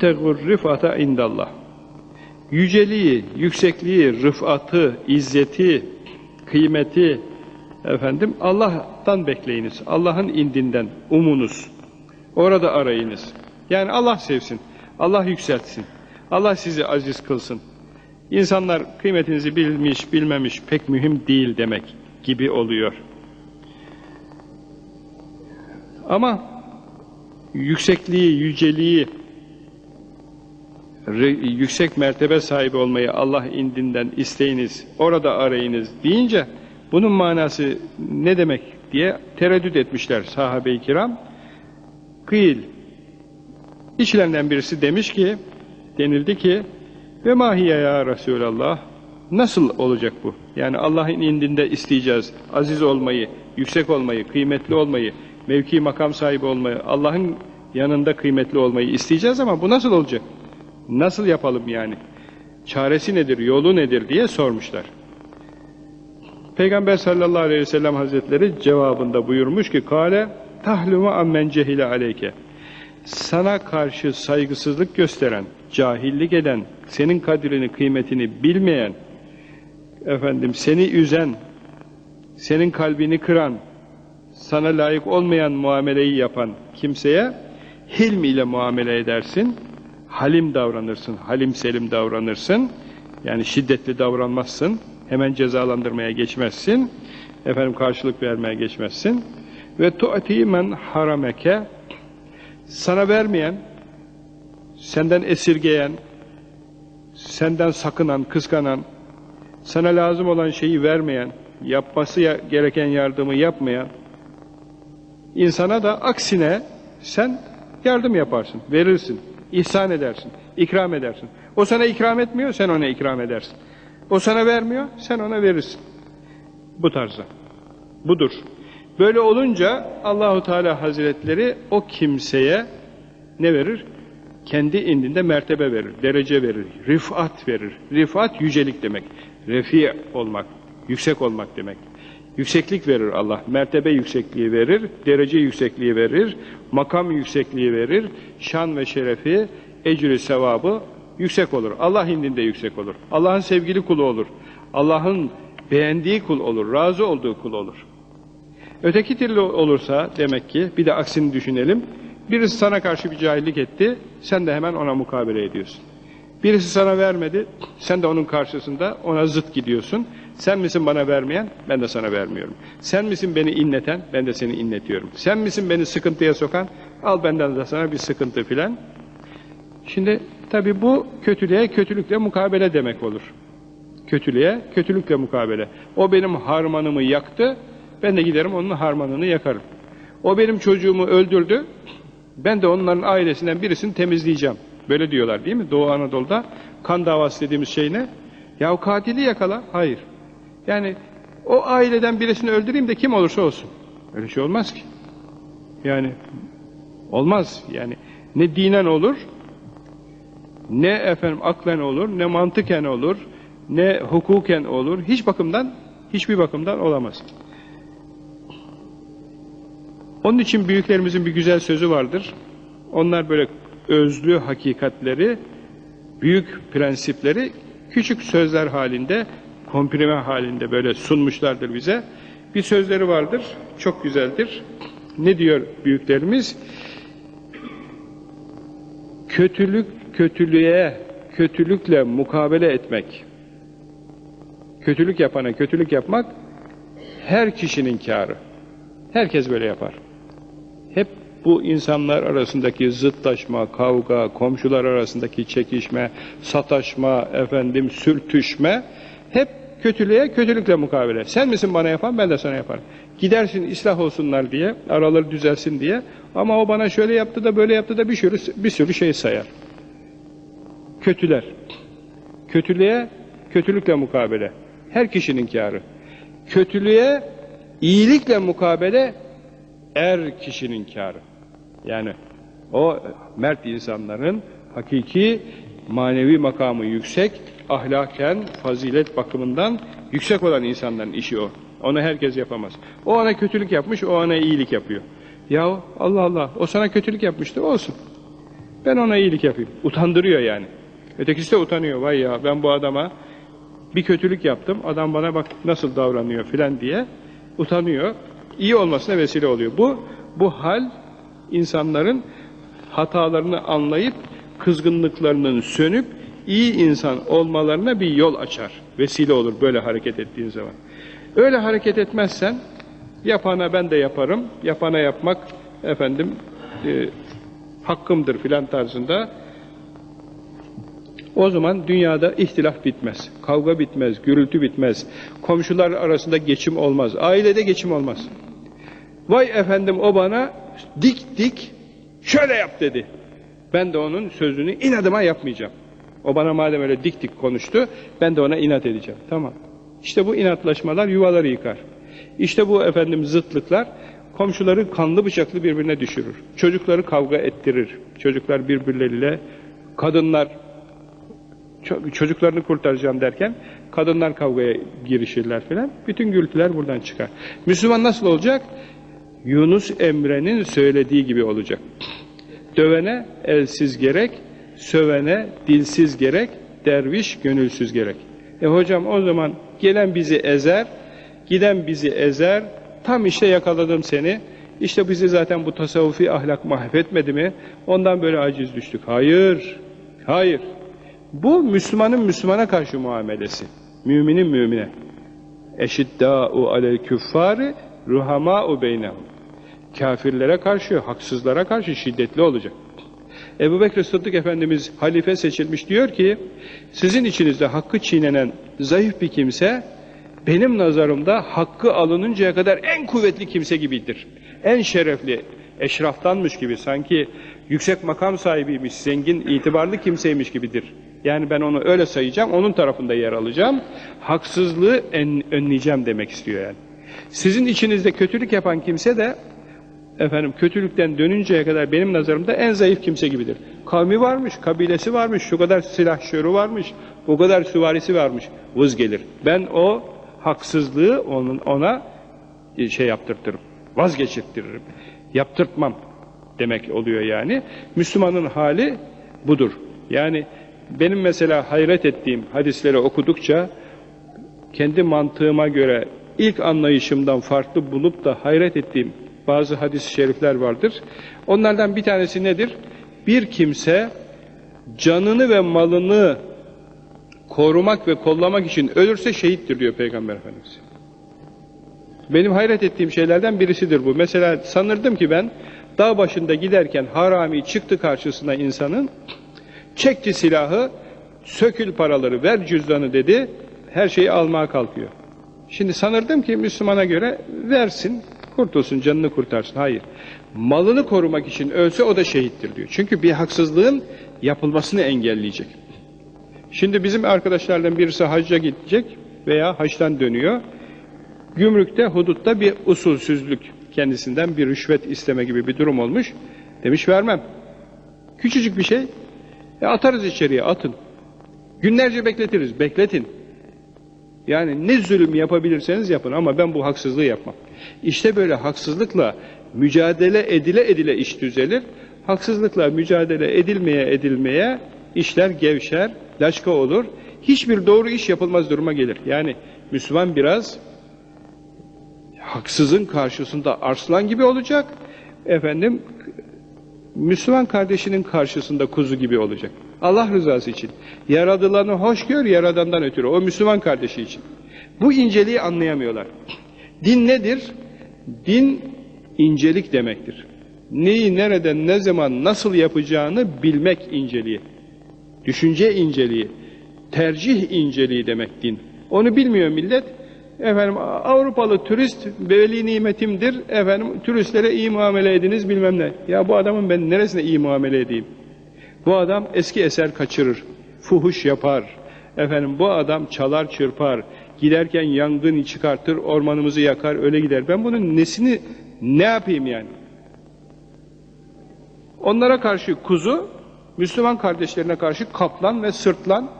tegur rifata indallah. Yüceliği, yüksekliği, rıfatı, izzeti, kıymeti efendim Allah'tan bekleyiniz. Allah'ın indinden umunuz. Orada arayınız. Yani Allah sevsin. Allah yükseltsin. Allah sizi aziz kılsın. İnsanlar kıymetinizi bilmiş, bilmemiş pek mühim değil demek gibi oluyor. Ama yüksekliği, yüceliği, yüksek mertebe sahibi olmayı Allah indinden isteyiniz, orada arayınız deyince bunun manası ne demek diye tereddüt etmişler sahabe-i kiram. Kıyıl. İçlerinden birisi demiş ki, denildi ki, ve mahiye ya Resulallah, nasıl olacak bu? Yani Allah'ın indinde isteyeceğiz, aziz olmayı, yüksek olmayı, kıymetli olmayı, mevki makam sahibi olmayı, Allah'ın yanında kıymetli olmayı isteyeceğiz ama bu nasıl olacak? Nasıl yapalım yani? Çaresi nedir, yolu nedir diye sormuşlar. Peygamber sallallahu aleyhi ve sellem hazretleri cevabında buyurmuş ki Kale tahlumu ammen cehile aleyke sana karşı saygısızlık gösteren, cahillik eden, senin kadrini, kıymetini bilmeyen, efendim seni üzen, senin kalbini kıran, sana layık olmayan muameleyi yapan kimseye hilm ile muamele edersin, halim davranırsın, halim selim davranırsın, yani şiddetli davranmazsın, hemen cezalandırmaya geçmezsin, efendim karşılık vermeye geçmezsin. Ve tu'ti men harameke sana vermeyen, senden esirgeyen, senden sakınan, kıskanan, sana lazım olan şeyi vermeyen, yapması gereken yardımı yapmayan insana da aksine sen yardım yaparsın, verirsin, ihsan edersin, ikram edersin. O sana ikram etmiyor, sen ona ikram edersin. O sana vermiyor, sen ona verirsin. Bu tarzda. Budur. Böyle olunca Allahu Teala Hazretleri o kimseye ne verir? Kendi indinde mertebe verir, derece verir, rifat verir. Rifat yücelik demek. Refi olmak, yüksek olmak demek. Yükseklik verir Allah, mertebe yüksekliği verir, derece yüksekliği verir, makam yüksekliği verir, şan ve şerefi, ecri sevabı yüksek olur. Allah indinde yüksek olur. Allah'ın sevgili kulu olur. Allah'ın beğendiği kul olur, razı olduğu kul olur. Öteki türlü olursa demek ki bir de aksini düşünelim. Birisi sana karşı bir cahillik etti, sen de hemen ona mukabele ediyorsun. Birisi sana vermedi, sen de onun karşısında ona zıt gidiyorsun. Sen misin bana vermeyen, ben de sana vermiyorum. Sen misin beni inleten, ben de seni inletiyorum. Sen misin beni sıkıntıya sokan, al benden de sana bir sıkıntı filan. Şimdi tabi bu kötülüğe kötülükle mukabele demek olur. Kötülüğe kötülükle mukabele. O benim harmanımı yaktı, ben de giderim onun harmanını yakarım. O benim çocuğumu öldürdü, ben de onların ailesinden birisini temizleyeceğim. Böyle diyorlar değil mi? Doğu Anadolu'da kan davası dediğimiz şey ne? Ya o katili yakala. Hayır. Yani o aileden birisini öldüreyim de kim olursa olsun. Öyle şey olmaz ki. Yani olmaz. Yani ne dinen olur, ne efendim aklen olur, ne mantıken olur, ne hukuken olur. Hiç bakımdan, hiçbir bakımdan olamaz. Onun için büyüklerimizin bir güzel sözü vardır. Onlar böyle özlü hakikatleri, büyük prensipleri küçük sözler halinde, komprime halinde böyle sunmuşlardır bize. Bir sözleri vardır, çok güzeldir. Ne diyor büyüklerimiz? Kötülük kötülüğe, kötülükle mukabele etmek. Kötülük yapana kötülük yapmak her kişinin kârı. Herkes böyle yapar. Hep bu insanlar arasındaki zıtlaşma, kavga, komşular arasındaki çekişme, sataşma, efendim sürtüşme hep kötülüğe kötülükle mukabele. Sen misin bana yapan ben de sana yaparım. Gidersin ıslah olsunlar diye, araları düzelsin diye ama o bana şöyle yaptı da böyle yaptı da bir sürü, bir sürü şey sayar. Kötüler. Kötülüğe kötülükle mukabele. Her kişinin kârı. Kötülüğe iyilikle mukabele er kişinin kârı. Yani o mert insanların hakiki manevi makamı yüksek, ahlaken, fazilet bakımından yüksek olan insanların işi o. Onu herkes yapamaz. O ona kötülük yapmış, o ona iyilik yapıyor. Ya Allah Allah, o sana kötülük yapmıştı, olsun. Ben ona iyilik yapayım. Utandırıyor yani. Ötekisi de utanıyor. Vay ya ben bu adama bir kötülük yaptım. Adam bana bak nasıl davranıyor filan diye utanıyor. İyi olmasına vesile oluyor. Bu bu hal insanların hatalarını anlayıp kızgınlıklarının sönüp iyi insan olmalarına bir yol açar. Vesile olur böyle hareket ettiğin zaman. Öyle hareket etmezsen yapana ben de yaparım. Yapana yapmak efendim e, hakkımdır filan tarzında o zaman dünyada ihtilaf bitmez, kavga bitmez, gürültü bitmez, komşular arasında geçim olmaz, ailede geçim olmaz. Vay efendim o bana dik dik şöyle yap dedi. Ben de onun sözünü inadıma yapmayacağım. O bana madem öyle dik dik konuştu, ben de ona inat edeceğim. Tamam. İşte bu inatlaşmalar yuvaları yıkar. İşte bu efendim zıtlıklar komşuları kanlı bıçaklı birbirine düşürür. Çocukları kavga ettirir. Çocuklar birbirleriyle, kadınlar çocuklarını kurtaracağım derken kadınlar kavgaya girişirler filan. Bütün gürültüler buradan çıkar. Müslüman nasıl olacak? Yunus Emre'nin söylediği gibi olacak. Dövene elsiz gerek, sövene dilsiz gerek, derviş gönülsüz gerek. E hocam o zaman gelen bizi ezer, giden bizi ezer, tam işte yakaladım seni, işte bizi zaten bu tasavvufi ahlak mahvetmedi mi? Ondan böyle aciz düştük. Hayır, hayır. Bu Müslümanın Müslümana karşı muamelesi. Müminin mümine. Eşiddâ'u alel küffâri ruhamâ'u beynehum. Kafirlere karşı, haksızlara karşı şiddetli olacak. Ebu Bekir Sıddık Efendimiz halife seçilmiş diyor ki, sizin içinizde hakkı çiğnenen zayıf bir kimse, benim nazarımda hakkı alınıncaya kadar en kuvvetli kimse gibidir. En şerefli, eşraftanmış gibi, sanki yüksek makam sahibiymiş, zengin, itibarlı kimseymiş gibidir. Yani ben onu öyle sayacağım, onun tarafında yer alacağım. Haksızlığı en, önleyeceğim demek istiyor yani. Sizin içinizde kötülük yapan kimse de efendim kötülükten dönünceye kadar benim nazarımda en zayıf kimse gibidir. Kavmi varmış, kabilesi varmış, şu kadar silahşörü varmış, bu kadar süvarisi varmış. Vız gelir. Ben o haksızlığı onun ona şey yaptırtırım. Vazgeçirttiririm. Yaptırtmam demek oluyor yani. Müslümanın hali budur. Yani benim mesela hayret ettiğim hadisleri okudukça kendi mantığıma göre ilk anlayışımdan farklı bulup da hayret ettiğim bazı hadis-i şerifler vardır. Onlardan bir tanesi nedir? Bir kimse canını ve malını korumak ve kollamak için ölürse şehittir diyor Peygamber Efendimiz. Benim hayret ettiğim şeylerden birisidir bu. Mesela sanırdım ki ben dağ başında giderken harami çıktı karşısına insanın Çekti silahı, sökül paraları, ver cüzdanı dedi, her şeyi almaya kalkıyor. Şimdi sanırdım ki Müslümana göre versin, kurtulsun, canını kurtarsın. Hayır. Malını korumak için ölse o da şehittir diyor. Çünkü bir haksızlığın yapılmasını engelleyecek. Şimdi bizim arkadaşlardan birisi hacca gidecek veya haçtan dönüyor. Gümrükte, hudutta bir usulsüzlük kendisinden bir rüşvet isteme gibi bir durum olmuş. Demiş vermem. Küçücük bir şey. E atarız içeriye atın. Günlerce bekletiriz. Bekletin. Yani ne zulüm yapabilirseniz yapın ama ben bu haksızlığı yapmam. İşte böyle haksızlıkla mücadele edile edile iş düzelir. Haksızlıkla mücadele edilmeye edilmeye işler gevşer, laçka olur. Hiçbir doğru iş yapılmaz duruma gelir. Yani Müslüman biraz haksızın karşısında arslan gibi olacak. Efendim Müslüman kardeşinin karşısında kuzu gibi olacak. Allah rızası için. Yaradılanı hoş gör, yaradandan ötürü. O Müslüman kardeşi için. Bu inceliği anlayamıyorlar. Din nedir? Din incelik demektir. Neyi, nereden, ne zaman, nasıl yapacağını bilmek inceliği. Düşünce inceliği. Tercih inceliği demek din. Onu bilmiyor millet. Efendim Avrupalı turist veli nimetimdir. Efendim turistlere iyi muamele ediniz bilmem ne. Ya bu adamın ben neresine iyi muamele edeyim? Bu adam eski eser kaçırır. Fuhuş yapar. Efendim bu adam çalar çırpar. Giderken yangın çıkartır, ormanımızı yakar, öyle gider. Ben bunun nesini ne yapayım yani? Onlara karşı kuzu, Müslüman kardeşlerine karşı kaplan ve sırtlan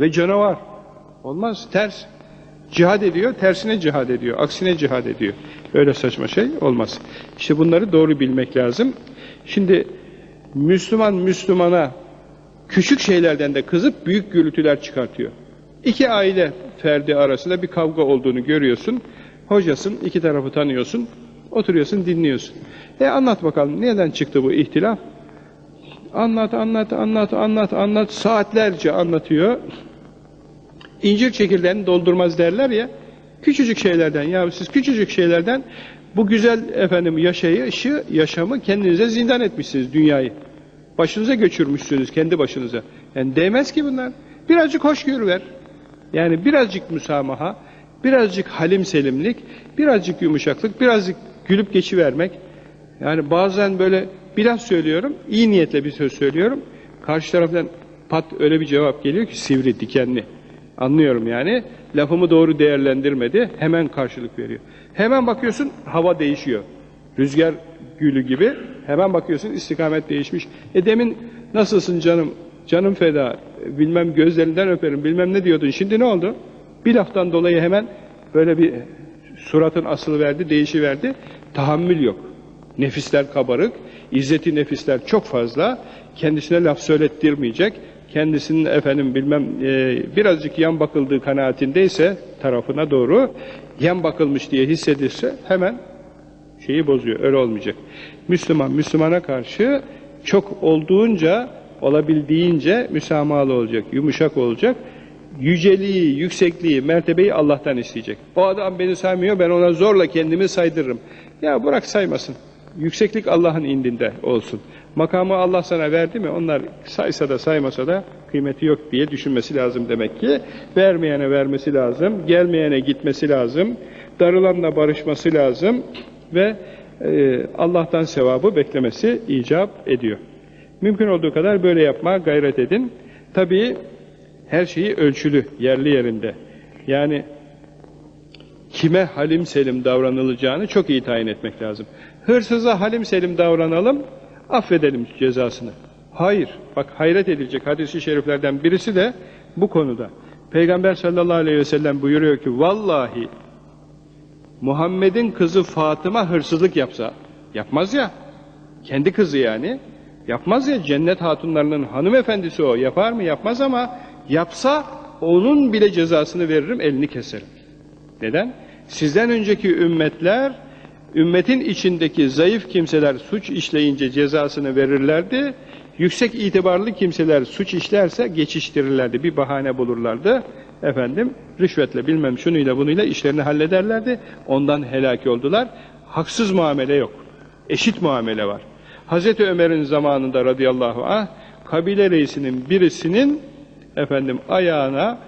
ve canavar. Olmaz, ters. Cihad ediyor, tersine cihad ediyor, aksine cihad ediyor. Öyle saçma şey olmaz. İşte bunları doğru bilmek lazım. Şimdi Müslüman Müslümana küçük şeylerden de kızıp büyük gürültüler çıkartıyor. İki aile ferdi arasında bir kavga olduğunu görüyorsun. Hocasın, iki tarafı tanıyorsun. Oturuyorsun, dinliyorsun. E anlat bakalım neden çıktı bu ihtilaf? Anlat, anlat, anlat, anlat, anlat. Saatlerce anlatıyor. İncir çekirdeğini doldurmaz derler ya. Küçücük şeylerden ya siz küçücük şeylerden bu güzel efendim yaşayışı, yaşamı kendinize zindan etmişsiniz dünyayı. Başınıza göçürmüşsünüz kendi başınıza. Yani değmez ki bunlar. Birazcık hoşgörü ver. Yani birazcık müsamaha, birazcık halim selimlik, birazcık yumuşaklık, birazcık gülüp geçivermek. Yani bazen böyle bir laf söylüyorum, iyi niyetle bir söz söylüyorum. Karşı taraftan pat öyle bir cevap geliyor ki sivri, dikenli. Anlıyorum yani. Lafımı doğru değerlendirmedi. Hemen karşılık veriyor. Hemen bakıyorsun hava değişiyor. Rüzgar gülü gibi. Hemen bakıyorsun istikamet değişmiş. E demin nasılsın canım? Canım feda. Bilmem gözlerinden öperim. Bilmem ne diyordun. Şimdi ne oldu? Bir laftan dolayı hemen böyle bir suratın asılı verdi, değişi verdi. Tahammül yok. Nefisler kabarık. İzzeti nefisler çok fazla. Kendisine laf söylettirmeyecek kendisinin efendim bilmem e, birazcık yan bakıldığı kanaatindeyse tarafına doğru yan bakılmış diye hissedilse hemen şeyi bozuyor. Öyle olmayacak. Müslüman Müslümana karşı çok olduğunca olabildiğince müsamahalı olacak, yumuşak olacak. Yüceliği, yüksekliği, mertebeyi Allah'tan isteyecek. O adam beni saymıyor, ben ona zorla kendimi saydırırım. Ya bırak saymasın. Yükseklik Allah'ın indinde olsun. Makamı Allah sana verdi mi onlar saysa da saymasa da kıymeti yok diye düşünmesi lazım demek ki. Vermeyene vermesi lazım, gelmeyene gitmesi lazım, darılanla barışması lazım ve e, Allah'tan sevabı beklemesi icap ediyor. Mümkün olduğu kadar böyle yapmaya gayret edin. Tabii her şeyi ölçülü, yerli yerinde. Yani kime halim selim davranılacağını çok iyi tayin etmek lazım. Hırsıza halim selim davranalım, affedelim cezasını. Hayır, bak hayret edilecek hadisi şeriflerden birisi de bu konuda. Peygamber sallallahu aleyhi ve sellem buyuruyor ki, vallahi Muhammed'in kızı Fatıma hırsızlık yapsa, yapmaz ya, kendi kızı yani, yapmaz ya, cennet hatunlarının hanımefendisi o, yapar mı yapmaz ama, yapsa onun bile cezasını veririm, elini keserim. Neden? Sizden önceki ümmetler, ümmetin içindeki zayıf kimseler suç işleyince cezasını verirlerdi. Yüksek itibarlı kimseler suç işlerse geçiştirirlerdi. Bir bahane bulurlardı. Efendim rüşvetle bilmem şunuyla bunuyla işlerini hallederlerdi. Ondan helak oldular. Haksız muamele yok. Eşit muamele var. Hazreti Ömer'in zamanında radıyallahu anh kabile reisinin birisinin efendim ayağına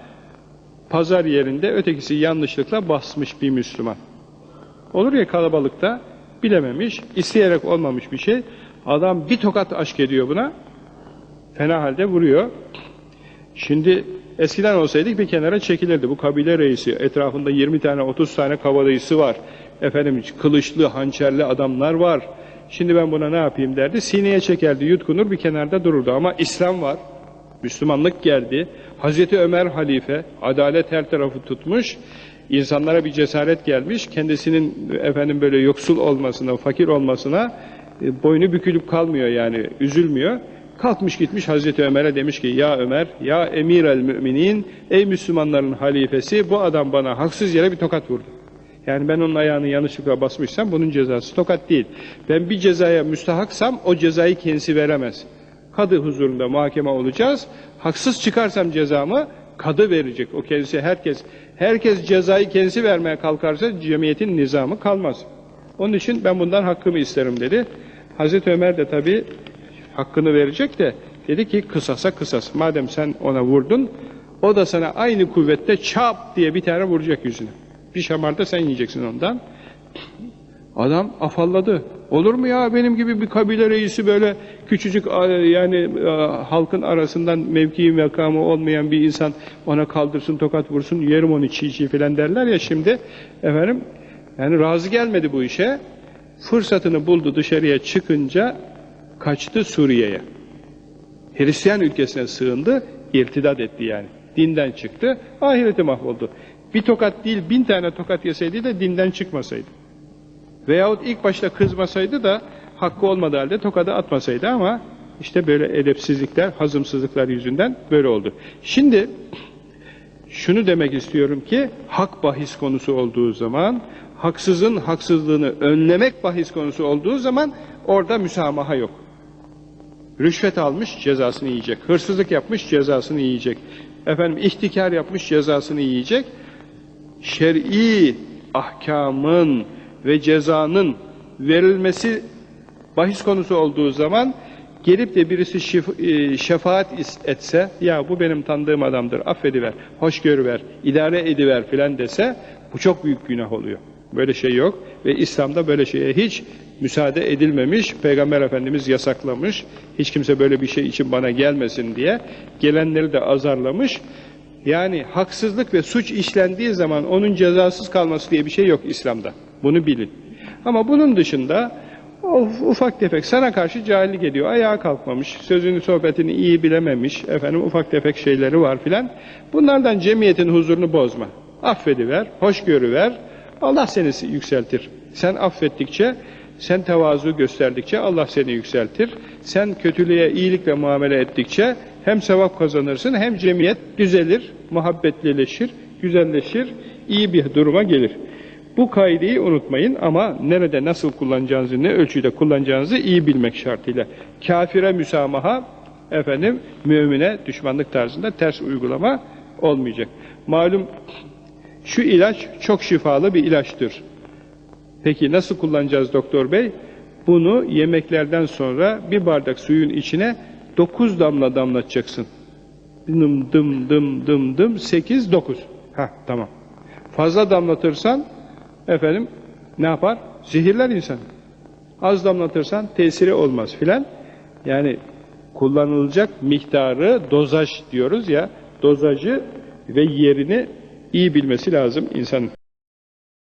pazar yerinde ötekisi yanlışlıkla basmış bir Müslüman. Olur ya kalabalıkta bilememiş, isteyerek olmamış bir şey. Adam bir tokat aşk ediyor buna. Fena halde vuruyor. Şimdi eskiden olsaydık bir kenara çekilirdi. Bu kabile reisi etrafında 20 tane 30 tane kavalayısı var. Efendim kılıçlı, hançerli adamlar var. Şimdi ben buna ne yapayım derdi. Sineye çekerdi, yutkunur bir kenarda dururdu. Ama İslam var. Müslümanlık geldi. Hazreti Ömer halife, adalet her tarafı tutmuş. İnsanlara bir cesaret gelmiş. Kendisinin efendim böyle yoksul olmasına, fakir olmasına e, boynu bükülüp kalmıyor yani, üzülmüyor. Kalkmış gitmiş Hazreti Ömer'e demiş ki ya Ömer, ya emir el müminin, ey Müslümanların halifesi bu adam bana haksız yere bir tokat vurdu. Yani ben onun ayağını yanlışlıkla basmışsam bunun cezası tokat değil. Ben bir cezaya müstahaksam o cezayı kendisi veremez. Kadı huzurunda muhakeme olacağız. Haksız çıkarsam cezamı kadı verecek. O kendisi herkes herkes cezayı kendisi vermeye kalkarsa cemiyetin nizamı kalmaz. Onun için ben bundan hakkımı isterim dedi. Hazreti Ömer de tabi hakkını verecek de dedi ki kısasa kısas. Madem sen ona vurdun o da sana aynı kuvvette çap diye bir tane vuracak yüzüne. Bir şamarda sen yiyeceksin ondan. Adam afalladı. Olur mu ya? Benim gibi bir kabile reisi böyle küçücük yani halkın arasından mevkii makamı olmayan bir insan ona kaldırsın tokat vursun yerim onu çiğ çiğ filan derler ya şimdi. Efendim yani razı gelmedi bu işe. Fırsatını buldu dışarıya çıkınca kaçtı Suriye'ye. Hristiyan ülkesine sığındı irtidat etti yani. Dinden çıktı ahireti mahvoldu. Bir tokat değil bin tane tokat yeseydi de dinden çıkmasaydı Veyahut ilk başta kızmasaydı da hakkı olmadığı halde tokadı atmasaydı ama işte böyle edepsizlikler, hazımsızlıklar yüzünden böyle oldu. Şimdi şunu demek istiyorum ki hak bahis konusu olduğu zaman, haksızın haksızlığını önlemek bahis konusu olduğu zaman orada müsamaha yok. Rüşvet almış cezasını yiyecek. Hırsızlık yapmış cezasını yiyecek. Efendim ihtikar yapmış cezasını yiyecek. Şer'i ahkamın ve cezanın verilmesi bahis konusu olduğu zaman gelip de birisi e, şefaat etse ya bu benim tanıdığım adamdır affediver, hoşgörü ver, idare ediver filan dese bu çok büyük günah oluyor. Böyle şey yok ve İslam'da böyle şeye hiç müsaade edilmemiş. Peygamber Efendimiz yasaklamış. Hiç kimse böyle bir şey için bana gelmesin diye gelenleri de azarlamış. Yani haksızlık ve suç işlendiği zaman onun cezasız kalması diye bir şey yok İslam'da. Bunu bilin. Ama bunun dışında o ufak tefek sana karşı cahillik ediyor. Ayağa kalkmamış, sözünü sohbetini iyi bilememiş, efendim ufak tefek şeyleri var filan. Bunlardan cemiyetin huzurunu bozma. Affediver, hoşgörü ver. Allah seni yükseltir. Sen affettikçe, sen tevazu gösterdikçe Allah seni yükseltir. Sen kötülüğe iyilikle muamele ettikçe hem sevap kazanırsın hem cemiyet düzelir, muhabbetlileşir, güzelleşir, iyi bir duruma gelir. Bu kaideyi unutmayın ama nerede nasıl kullanacağınızı, ne ölçüde kullanacağınızı iyi bilmek şartıyla. Kafire müsamaha, efendim, mümine düşmanlık tarzında ters uygulama olmayacak. Malum şu ilaç çok şifalı bir ilaçtır. Peki nasıl kullanacağız doktor bey? Bunu yemeklerden sonra bir bardak suyun içine 9 damla damlatacaksın. Dım dım dım dım dım 8 9. Ha tamam. Fazla damlatırsan efendim ne yapar? Zehirler insan. Az damlatırsan tesiri olmaz filan. Yani kullanılacak miktarı dozaj diyoruz ya dozajı ve yerini iyi bilmesi lazım insanın.